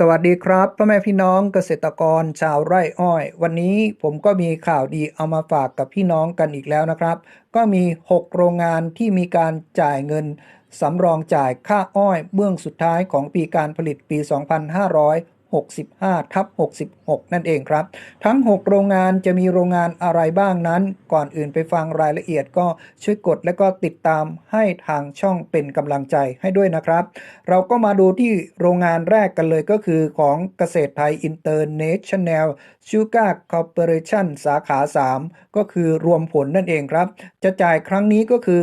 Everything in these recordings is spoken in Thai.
สวัสดีครับพ่อแม่พี่น้องเกษตรกรชาวไร่อ้อย วันนี้ผมก็มีข่าวดีเอามาฝากกับพี่น้องกันอีกแล้วนะครับ ก็มี 6 โรงงานที่มีการจ่ายเงินสำรองจ่ายค่าอ้อยเบื้องสุดท้ายของปีการผลิตปี 2565ทับ66 นั่นเองครับ ทั้ง 6 โรงงานจะมีโรงงานอะไรบ้างนั้น ก่อนอื่นไปฟังรายละเอียดก็ช่วยกดและก็ติดตามให้ทางช่องเป็นกำลังใจให้ด้วยนะครับ เราก็มาดูที่โรงงานแรกกันเลยก็คือของเกษตรไทยอินเตอร์เนชั่นแนลชูการ์คอร์ปอเรชั่นสาขา 3 ก็คือรวมผลนั่นเองครับ จะจ่ายครั้งนี้ก็คือ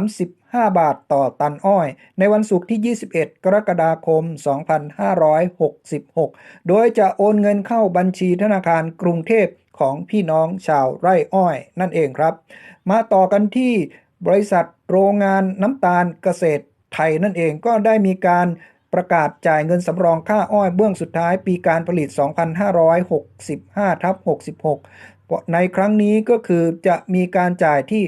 30 5 บาทต่อตันอ้อย ในวันศุกร์ที่ 21 กรกฎาคม 2566 โดยจะโอนเงินเข้าบัญชีธนาคารกรุงเทพของพี่น้องชาวไร่อ้อย นั่นเองครับ มาต่อกันที่บริษัทโรงงานน้ำตาลเกษตรไทยนั่นเองก็ได้มีการประกาศจ่ายเงินสำรองค่าอ้อยเบื้องสุดท้ายปีการผลิต 2565ทับ66 ในครั้งนี้ก็คือจะมีการจ่ายที่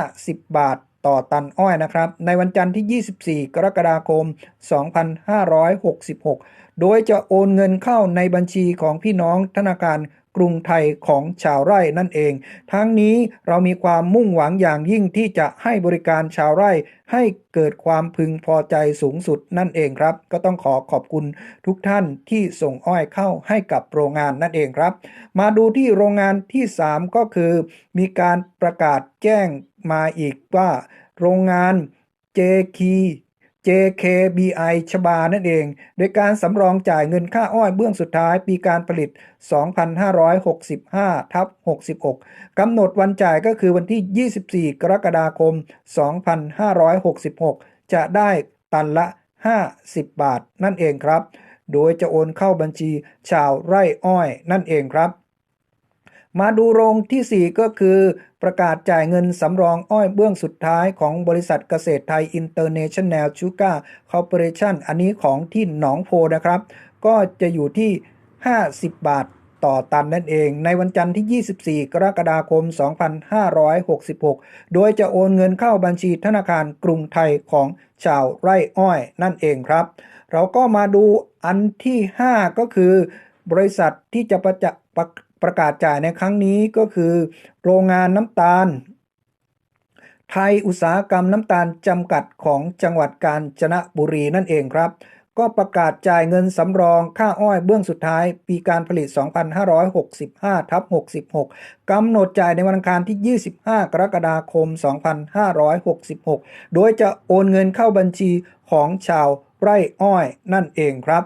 50 บาท ต่อตันอ้อยนะครับ ในวันจันทร์ที่ 24 กรกฎาคม 2566 โดยจะโอนเงินเข้าในบัญชีของพี่น้องธนาคารกรุงไทยของชาวไร่นั่นเอง ทั้งนี้เรามีความมุ่งหวังอย่างยิ่งที่จะให้บริการชาวไร่ให้เกิดความพึงพอใจสูงสุดนั่นเองครับ ก็ต้องขอขอบคุณทุกท่านที่ส่งอ้อยเข้าให้กับโรงงานนั่นเองครับ มาดูที่โรงงานที่ 3 ก็คือ มีการประกาศแจ้ง มาอีกว่า โรงงาน JK JKBI ชบานั่นเอง โดยการสำรองจ่ายเงินค่าอ้อยเบื้องสุดท้ายปีการผลิต 2565ทับ66 กำหนดวันจ่ายก็คือวันที่ 24 กรกฎาคม 2566 จะได้ตันละ 50 บาทนั่นเองครับ โดยจะโอนเข้าบัญชีชาวไร่อ้อยนั่นเองครับ มาดูโรงที่ 4 ก็คือประกาศจ่ายเงินสำรองอ้อยเบื้องสุดท้ายของบริษัทเกษตรไทยอินเตอร์เนชั่นแนลชูการ์คอร์ปอเรชั่นอันนี้ของที่หนองโพนะครับ ก็จะอยู่ที่ 50 บาทต่อตันนั่นเอง ในวันจันทร์ที่ 24 กรกฎาคม 2566 โดยจะโอนเงินเข้าบัญชีธนาคารกรุงไทยของชาวไร่อ้อยนั่นเองครับ เราก็มาดูอันที่ 5 ก็คือบริษัทที่จะประจะประ ประกาศจ่ายในครั้งนี้ก็คือ โรงงานน้ำตาล ไทยอุตสาหกรรมน้ำตาลจำกัดของจังหวัดกาญจนบุรีนั่นเองครับ ก็ประกาศจ่ายเงินสำรองค่าอ้อยเบื้องสุดท้าย ปีการผลิต 2565ทับ66กำหนดจ่ายในวันอังคารที่ 25 กรกฎาคม 2566 โดยจะโอนเงินเข้าบัญชีของชาวไร่อ้อยนั่นเองครับ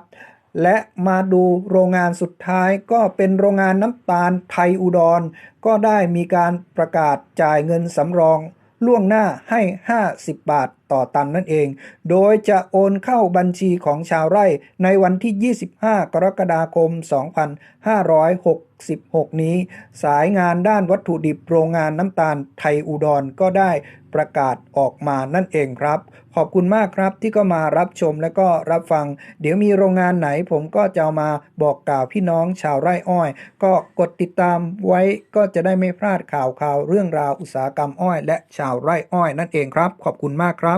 และมาดูโรงงานสุดท้ายก็เป็นโรงงานน้ำตาลไทยอุดร ก็ได้มีการประกาศจ่ายเงินสำรอง ล่วงหน้าให้ 50 บาท ต่อตันนั่นเอง โดยจะโอนเข้าบัญชีของชาวไร่ในวันที่ 25 กรกฎาคม 2566 นี้ สายงานด้านวัตถุดิบโรงงานน้ำตาลไทยอุดรก็ได้ประกาศออกมานั่นเองครับ ขอบคุณมากครับที่ก็มารับชมและก็รับฟัง เดี๋ยวมีโรงงานไหนผมก็จะมาบอกกล่าวพี่น้องชาวไร่อ้อย ก็กดติดตามไว้ก็จะได้ไม่พลาดข่าวข่าวเรื่องราวอุตสาหกรรมอ้อย และชาวไร่อ้อยนั่นเองครับ ขอบคุณมากครับ